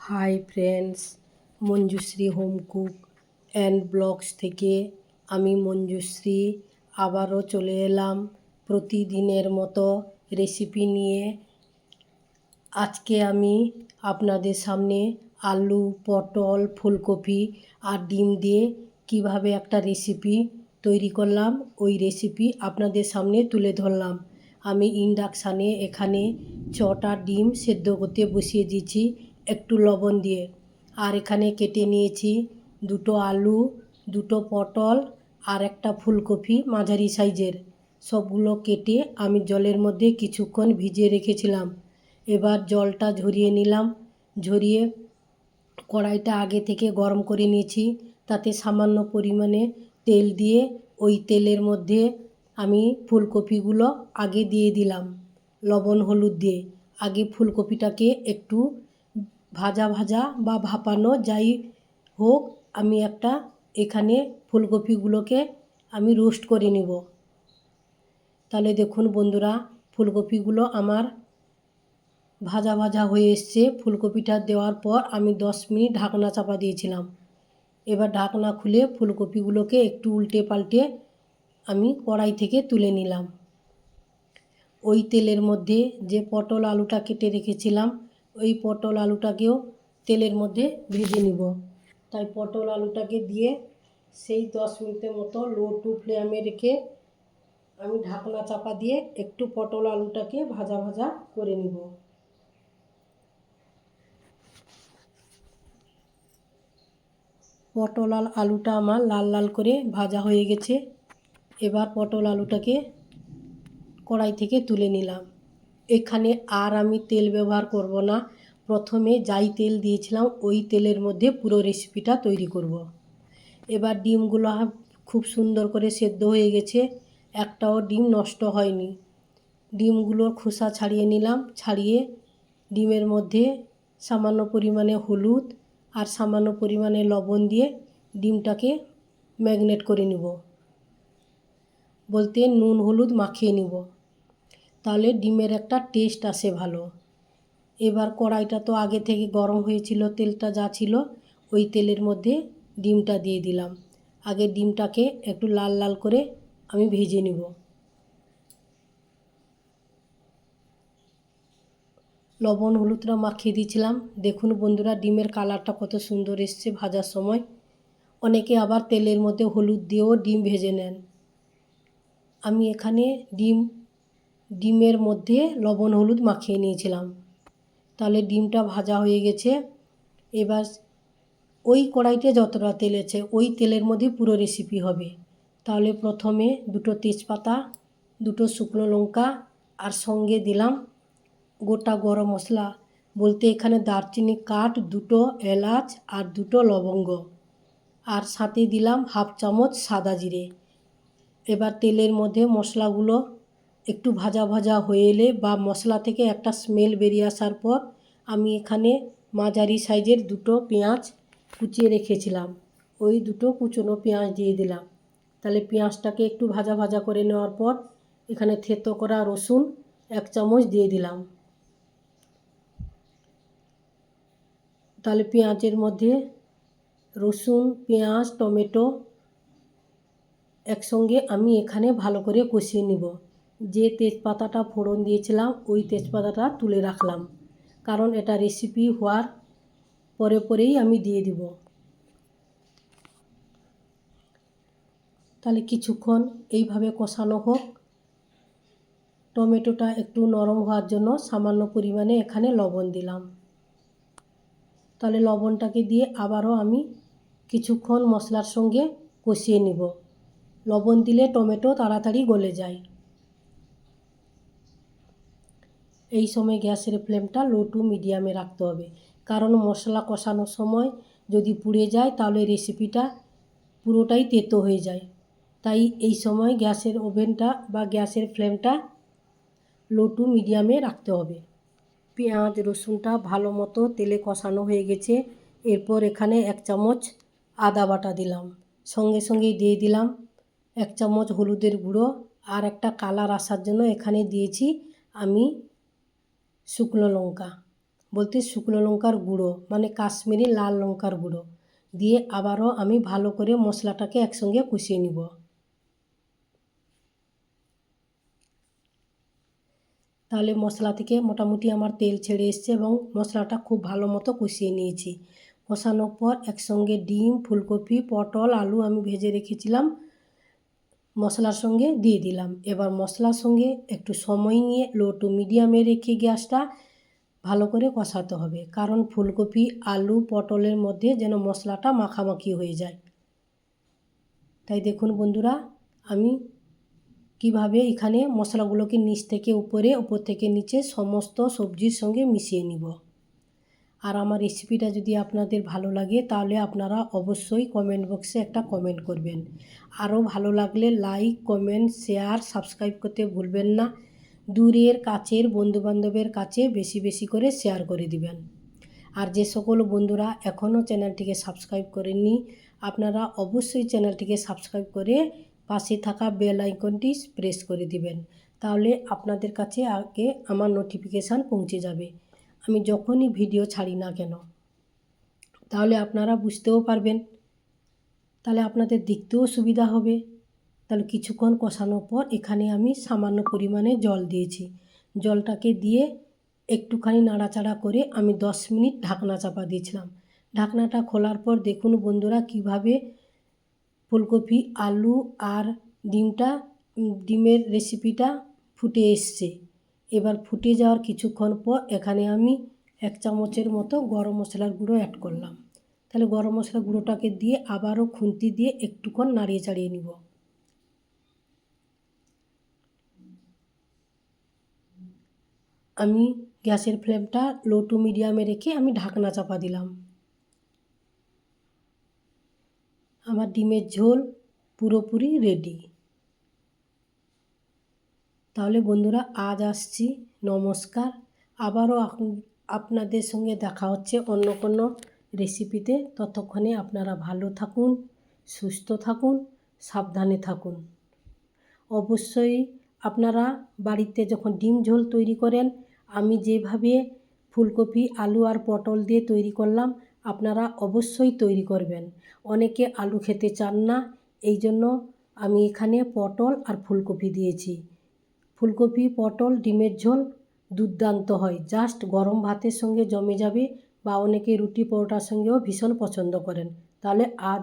Hi friends, Manjushree home cook and blogs থেকে আমি মঞ্জুশ্রী আবারও চলে এলাম প্রতিদিনের মতো রেসিপি নিয়ে। আজকে আমি আপনাদের সামনে আলু, পটল, ফুলকপি আর ডিম দিয়ে কীভাবে একটা রেসিপি তৈরি করলাম, ওই রেসিপি আপনাদের সামনে তুলে ধরলাম। আমি ইন্ডাকশানে এখানে ছটা ডিম সেদ্ধ করতে বসিয়ে দিয়েছি। একটু লবণ দিয়ে। আর এখানে কেটে নিয়েছি দুটো আলু, দুটো পটল আর একটা ফুলকপি মাঝারি সাইজের। সবগুলো কেটে আমি জলের মধ্যে কিছুক্ষণ ভিজিয়ে রেখেছিলাম। এবার জলটা ঝরিয়ে নিলাম। ঝরিয়ে কড়াইটা আগে থেকে গরম করে নিয়েছি। তাতে সামান্য পরিমাণে তেল দিয়ে ওই তেলের মধ্যে আমি ফুলকপিগুলো আগে দিয়ে দিলাম। লবণ হলুদ দিয়ে। আগে ফুলকপিটাকে একটু ভাজা ভাজা বা ভাপানো যাই হোক, আমি একটা এখানে ফুলকপিগুলোকে আমি রোস্ট করে নেব। তাহলে দেখুন বন্ধুরা, ফুলকপিগুলো আমার ভাজা ভাজা হয়ে এসছে। ফুলকপিটা দেওয়ার পর আমি দশ মিনিট ঢাকনা চাপা দিয়েছিলাম। এবার ঢাকনা খুলে ফুলকপিগুলোকে একটু উল্টে পাল্টে আমি কড়াই থেকে তুলে নিলাম। ওই তেলের মধ্যে যে পটল আলুটা কেটে রেখেছিলাম ওই পটল আলুটাকেও তেলের মধ্যে ভেজে নিব। তাই পটল আলুটাকে দিয়ে সেই দশ মিনিটের মতো লো টু ফ্লেমে রেখে আমি ঢাকনা চাপা দিয়ে একটু পটল আলুটাকে ভাজা ভাজা করে নিব। পটল আর আলুটা আমার লাল লাল করে ভাজা হয়ে গেছে। এবার পটল আলুটাকে কড়াই থেকে তুলে নিলাম। এখানে আর আমি তেল ব্যবহার করব না। প্রথমে যাই তেল দিয়েছিলাম, ওই তেলের মধ্যে পুরো রেসিপিটা তৈরি করব। এবার ডিমগুলো খুব সুন্দর করে সেদ্ধ হয়ে গেছে। একটাও ডিম নষ্ট হয়নি। ডিমগুলোর খোসা ছাড়িয়ে নিলাম, ছাড়িয়ে ডিমের মধ্যে সামান্য পরিমাণে হলুদ আর সামান্য পরিমাণে লবণ দিয়ে ডিমটাকে ম্যাগনেট করে নিব। বলতে নুন, হলুদ মাখিয়ে নিব। তাহলে ডিমের একটা টেস্ট আসে ভালো। এবার কড়াইটা তো আগে থেকে গরম হয়েছিল, তেলটা যা ছিল, ওই তেলের মধ্যে ডিমটা দিয়ে দিলাম। আগে ডিমটাকে একটু লাল লাল করে আমি ভেজে নিব। লবণ হলুদটা মাখিয়ে দিয়েছিলাম। দেখুন বন্ধুরা, ডিমের কালারটা কত সুন্দর এসছে ভাজার সময়। অনেকে আবার তেলের মধ্যে হলুদ দিয়েও ডিম ভেজে নেন। আমি এখানে ডিম ডিমের মধ্যে লবণ, হলুদ মাখিয়ে নিয়েছিলাম। তাহলে ডিমটা ভাজা হয়ে গেছে। এবার ওই কড়াইতে যতটা তেল আছে, ওই তেলের মধ্যে পুরো রেসিপি হবে। তাহলে প্রথমে দুটো তেজপাতা, দুটো শুকনো লঙ্কা আর সঙ্গে দিলাম গোটা গরম মশলা। বলতে এখানে দারচিনি কাঠ, দুটো এলাচ আর দুটো লবঙ্গ। আর সাথে দিলাম হাফ চামচ সাদা জিরে। এবার তেলের মধ্যে মশলাগুলো একটু ভাজা ভাজা হয়ে এলে বা মশলা থেকে একটা স্মেল বেরিয়ে আসার পর আমি এখানে মাঝারি সাইজের দুটো পেঁয়াজ কুচিয়ে রেখেছিলাম। ওই দুটো কুচনো পেঁয়াজ দিয়ে দিলাম। তাহলে পেঁয়াজটাকে একটু ভাজা ভাজা করে নেওয়ার পর এখানে থেতো করা রসুন এক চামচ দিয়ে দিলাম। তাহলে পেঁয়াজের মধ্যে রসুন, পেঁয়াজ, টমেটো একসঙ্গে আমি এখানে ভালো করে কষিয়ে নিব। যে তেজপাতাটা ফোড়ন দিয়েছিলাম, ওই তেজপাতাটা তুলে রাখলাম। কারণ এটা রেসিপি হওয়ার পরে পরেই আমি দিয়ে দিব। তাহলে কিছুক্ষণ এইভাবে কষানো হোক। টমেটোটা একটু নরম হওয়ার জন্য সামান্য পরিমাণে এখানে লবণ দিলাম। তাহলে লবণটাকে দিয়ে আবারও আমি কিছুক্ষণ মশলার সঙ্গে কষিয়ে নিব। লবণ দিলে টমেটো তাড়াতাড়ি গলে যায়। এই সময় গ্যাসের ফ্লেমটা লো টু মিডিয়ামে রাখতে হবে। কারণ মশলা কষানোর সময় যদি পুড়ে যায়, তাহলে রেসিপিটা পুরোটাই তেতো হয়ে যায়। তাই এই সময় গ্যাসের ওভেনটা বা গ্যাসের ফ্লেমটা লো টু মিডিয়ামে রাখতে হবে। পেঁয়াজ, রসুনটা ভালো মতো তেলে কষানো হয়ে গেছে। এরপর এখানে এক চামচ আদা বাটা দিলাম। সঙ্গে সঙ্গেই দিয়ে দিলাম এক চামচ হলুদের গুঁড়ো। আর একটা কালার আসার জন্য এখানে দিয়েছি আমি শুকনো লঙ্কা। বলতে শুকনো লঙ্কার গুঁড়ো মানে কাশ্মীরি লাল লঙ্কার গুঁড়ো। দিয়ে আবারও আমি ভালো করে মশলাটাকে একসঙ্গে কষিয়ে নিব। তাহলে মশলা থেকে মোটামুটি আমার তেল ছেড়ে এসছে এবং মশলাটা খুব ভালো মতো কষিয়ে নিয়েছি। কষানোর পর একসঙ্গে ডিম, ফুলকপি, পটল, আলু আমি ভেজে রেখেছিলাম। মশলার সঙ্গে দিয়ে দিলাম। এবার মশলার সঙ্গে একটু সময় নিয়ে লো টু মিডিয়ামে রেখে গ্যাসটা ভালো করে কষাতে হবে। কারণ ফুলকপি, আলু, পটলের মধ্যে যেন মশলাটা মাখামাখি হয়ে যায়। তাই দেখুন বন্ধুরা, আমি কীভাবে এখানে মশলাগুলোকে নিচ থেকে উপরে, উপর থেকে নিচে সমস্ত সবজির সঙ্গে মিশিয়ে নিব। আর আমার রেসিপিটা যদি আপনাদের ভালো লাগে, তাহলে আপনারা অবশ্যই কমেন্ট বক্সে একটা কমেন্ট করবেন। আরও ভালো লাগলে লাইক কমেন্ট শেয়ার সাবস্ক্রাইব করতে ভুলবেন না। দূরের কাছের বন্ধুবান্ধবের কাছে বেশি বেশি করে শেয়ার করে দিবেন। আর যে সকল বন্ধুরা এখনও চ্যানেলটিকে সাবস্ক্রাইব করেননি, আপনারা অবশ্যই চ্যানেলটিকে সাবস্ক্রাইব করে পাশে থাকা বেল আইকনটি প্রেস করে দিবেন। তাহলে আপনাদের কাছে আগে আমার নোটিফিকেশান পৌঁছে যাবে। আমি যখনই ভিডিও ছাড়ি না কেন, তাহলে আপনারা বুঝতেও পারবেন, তাহলে আপনাদের দেখতেও সুবিধা হবে। তাহলে কিছুক্ষণ কষানোর পর এখানে আমি সামান্য পরিমাণে জল দিয়েছি। জলটাকে দিয়ে একটুখানি নাড়াচাড়া করে আমি দশ মিনিট ঢাকনা চাপা দিয়েছিলাম। ঢাকনাটা খোলার পর দেখুন বন্ধুরা কীভাবে ফুলকপি, আলু আর ডিমটা ডিমের রেসিপিটা ফুটে এসছে। এবার ফুটে যাওয়ার কিছুক্ষণ পর এখানে আমি এক চামচের মতো গরম মশলার গুঁড়ো অ্যাড করলাম। তাহলে গরম মশলা গুঁড়োটাকে দিয়ে আবারও খুন্তি দিয়ে একটুক্ষণ নাড়িয়ে চাড়িয়ে নিব। আমি গ্যাসের ফ্লেমটা লো টু মিডিয়ামে রেখে আমি ঢাকনা চাপা দিলাম। আমার ডিমের ঝোল পুরোপুরি রেডি তাহলে বন্ধুরা, আজ আসছি। নমস্কার। আবারও আপনাদের সঙ্গে দেখা হচ্ছে অন্য কোনো রেসিপিতে। ততক্ষণে আপনারা ভালো থাকুন, সুস্থ থাকুন, সাবধানে থাকুন। অবশ্যই আপনারা বাড়িতে যখন ডিম ঝোল তৈরি করেন, আমি যেভাবে ফুলকপি, আলু আর পটল দিয়ে তৈরি করলাম, আপনারা অবশ্যই তৈরি করবেন। অনেকে আলু খেতে চান না এই জন্য আমি এখানে পটল আর ফুলকপি দিয়েছি। ফুলকপি, পটল, ডিমের ঝোল দুর্দান্ত হয়। জাস্ট গরম ভাতের সঙ্গে জমে যাবে বা অনেকে রুটি পরোটার সঙ্গেও ভীষণ পছন্দ করেন। তাহলে আজ